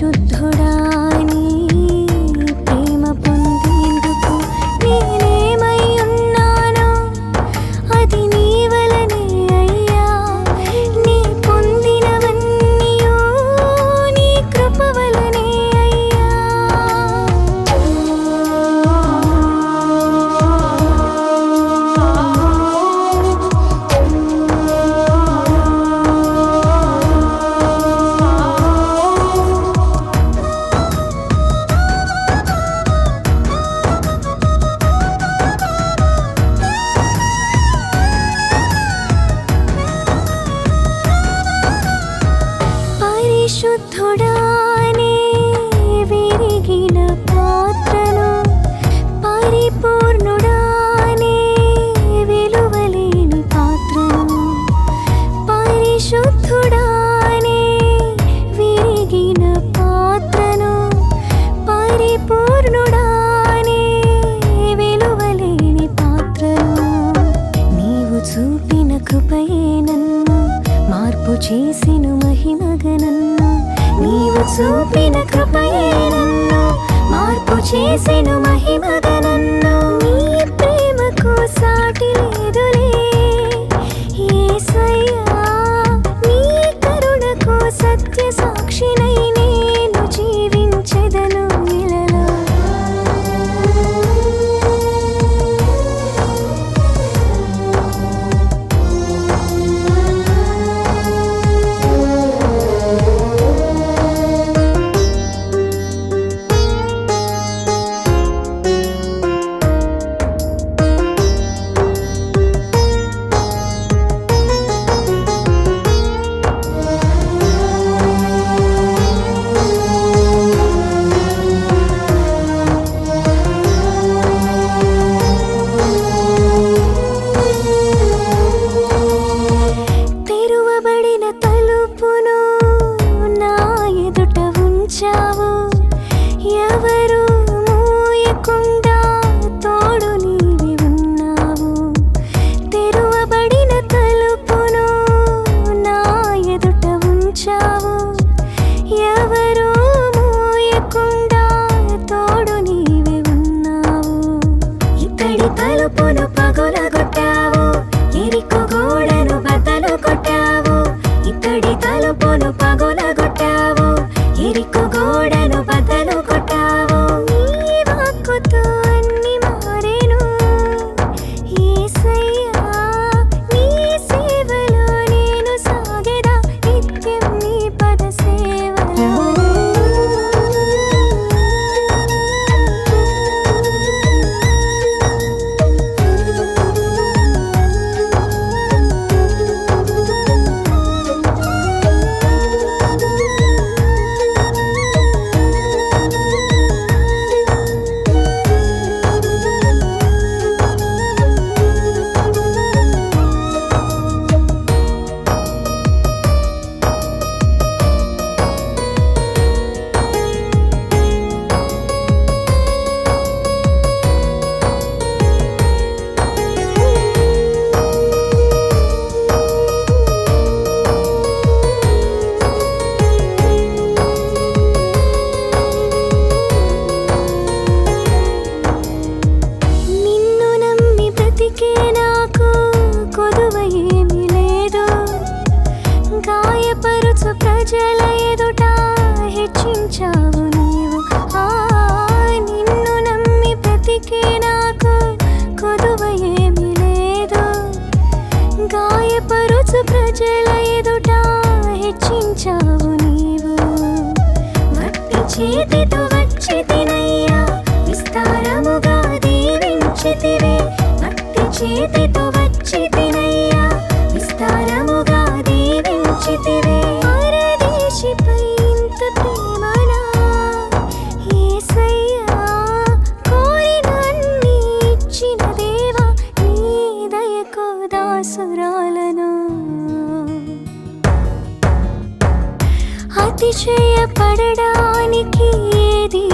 শুদ্ধরা పరిశుద్ధుడానే విరిగిన పాత్రను పరిపూర్ణుడానే విలువలేని పాత్రను పరిశుద్ధుడానే విరిగిన పాత్రను పరిపూర్ణుడానే విలువలేని పాత్రను నీవు చూపిన కృపయే నన్ను మార్పు చేసిను మహిమగనన్న నీవు చూపిన కృపయేనన్న మార్పు చేసిను మహిమగనన్న నీ கொண்ட గాయపరుచు ప్రజల ఎదుట హెచ్చించావు నీవు. ఆ నిన్ను నమ్మి బ్రతికే నాకు కొదువ ఏమి లేదు. గాయపరుచు ప్రజల ఎదుట హెచ్చించావు నీవు. చేతితో మాయకు దాసురాలను. అతిశయపడడానికి ఏది